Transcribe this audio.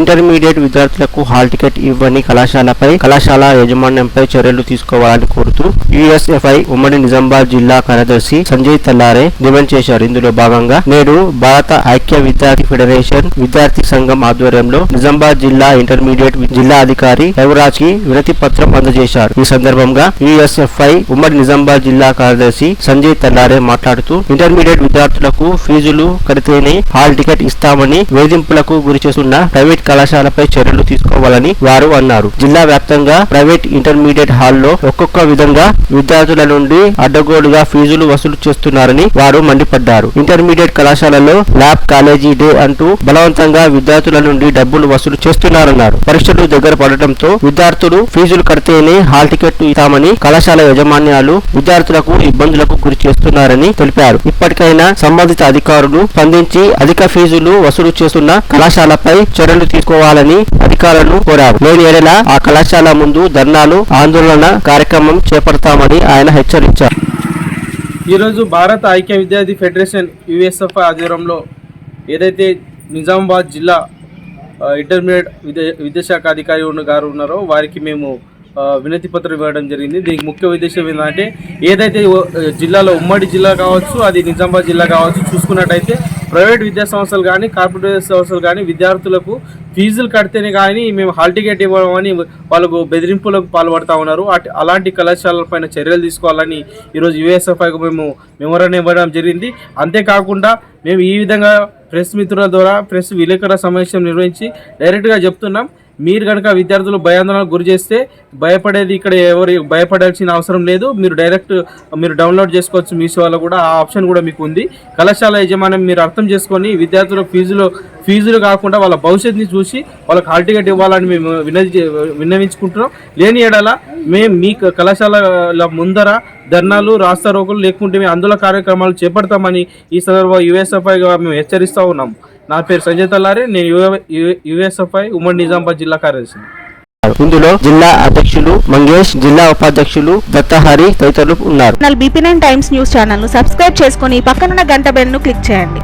Intermediate విద్యార్థులకు hall ticket ఇవ్వని కళాశాలపై కళాశాల యాజమాన్యంపై చర్యలు తీసుకోవాలని కోరుతూ యుఎస్ఎఫ్ఐ ఉమ్మడి నిజామాబాద్ జిల్లా కార్యదర్శి సంజయ్ తల్లారే డిమాండ్ చేశారు. ఇందులో భాగంగా నేడు భారత ఐక్య విద్యార్థి ఫెడరేషన్ విద్యార్థి సంఘం ఆధ్వర్యంలో నిజామాబాద్ జిల్లా ఇంటర్మీడియట్ జిల్లా అధికారి యువరాజ్కి వినతి పత్రం అందజేశారు. ఈ సందర్భంగా యుఎస్ఎఫ్ఐ ఉమ్మడి నిజామాబాద్ జిల్లా కార్యదర్శి సంజయ్ తల్లారే మాట్లాడుతూ ఇంటర్మీడియట్ విద్యార్థులకు ఫీజులు కడితేనే హాల్ టికెట్ ఇస్తామని వేధింపులకు గురి చేస్తున్న ప్రైవేట్ కళాశాలపై చర్యలు తీసుకోవాలని వారు అన్నారు. జిల్లా వ్యాప్తంగా ప్రైవేట్ ఇంటర్మీడియట్ హాల్లో ఒక్కొక్క విధంగా విద్యార్థుల నుండి అడ్డగోలుగా ఫీజులు వసూలు చేస్తున్నారని వారు మండిపడ్డారు. ఇంటర్మీడియట్ కళాశాలలో ల్యాబ్ కాలేజీ డే అంటూ బలవంతంగా విద్యార్థుల నుండి డబ్బులు వసూలు చేస్తున్నారన్నారు. పరీక్షలు దగ్గర పడటంతో విద్యార్థులు ఫీజులు కడితేనే హాల్ టికెట్ ఇస్తామని కళాశాల యాజమాన్యాలు విద్యార్థులకు ఇబ్బందులకు గురి చేస్తున్నారని తెలిపారు. ఇప్పటికైనా సంబంధిత అధికారులు స్పందించి అధిక ఫీజులు వసూలు చేస్తున్న కళాశాలపై చర్యలు తీసుకోవాలని అధికారులను కోరారు. లేని ఏడల ఆ కళాశాల ముందు ధర్నాలు ఆందోళన కార్యక్రమం చేపడతామని ఆయన హెచ్చరించారు. ఈరోజు భారత ఐక్య విద్యార్థి ఫెడరేషన్ యుఎస్ఎఫ్ ఆధ్వర్యంలో ఏదైతే నిజామాబాద్ జిల్లా ఇంటర్మీడియట్ విద్యా విద్యాశాఖ అధికారి ఉన్న గారు ఉన్నారో వారికి మేము వినతి పత్రం ఇవ్వడం జరిగింది. దీనికి ముఖ్య ఉద్దేశం ఏంటంటే ఏదైతే జిల్లాలో ఉమ్మడి జిల్లా కావచ్చు అది నిజామాబాద్ జిల్లా కావచ్చు చూసుకున్నట్టయితే ప్రైవేట్ విద్యా సంస్థలు కానీ కార్పొరేట్ సంస్థలు కానీ విద్యార్థులకు ఫీజులు కడితేనే కానీ మేము హాల్ టికెట్ ఇవ్వమని వాళ్ళకు బెదిరింపులకు పాల్పడతా ఉన్నారు. అటు అలాంటి కళాశాలలపైన చర్యలు తీసుకోవాలని ఈరోజు యుఎస్ఎఫ్ఐకు మేము మెమోరాన్ని ఇవ్వడం జరిగింది. అంతేకాకుండా మేము ఈ విధంగా ప్రెస్ మిత్రుల ద్వారా ప్రెస్ విలేకరుల సమావేశం నిర్వహించి డైరెక్ట్గా చెప్తున్నాం. మీరు కనుక విద్యార్థులు భయాందోళనకు గురి చేస్తే భయపడేది ఇక్కడ ఎవరు భయపడాల్సిన అవసరం లేదు. మీరు డైరెక్ట్ మీరు డౌన్లోడ్ చేసుకోవచ్చు మీ సేవలో కూడా. ఆ ఆప్షన్ కూడా మీకు ఉంది. కళాశాల యజమానం మీరు అర్థం చేసుకొని విద్యార్థుల ఫీజులు ఫీజులు కాకుండా వాళ్ళ భవిష్యత్తుని చూసి వాళ్ళకి హాల్ టికెట్ ఇవ్వాలని మేము వినతి విన్నవించుకుంటున్నాం. లేని ఏడల మేము మీ కళాశాలల ముందర ధర్నాలు రాస్తారోకులు లేకుంటే మేము అందులో కార్యక్రమాలు చేపడతామని ఈ సందర్భంగా యుఎస్ఎఫ్ఐగా మేము హెచ్చరిస్తూ ఉన్నాం. నా పేరు సంజయ్ తల్లారే నేను యుఎస్ఎఫ్ఐ ఉమ్మడి నిజామాబాద్ జిల్లా కార్యదర్శి ఇందులో జిల్లా అధ్యక్షులు మంగేష్ జిల్లా ఉపాధ్యక్షులు దత్తహరి తదితరులు ఉన్నారు. Channel BP nine times news ఛానల్ను సబ్స్క్రైబ్ చేసుకొని పక్కనున్న గంట బెల్ను క్లిక్ చేయండి.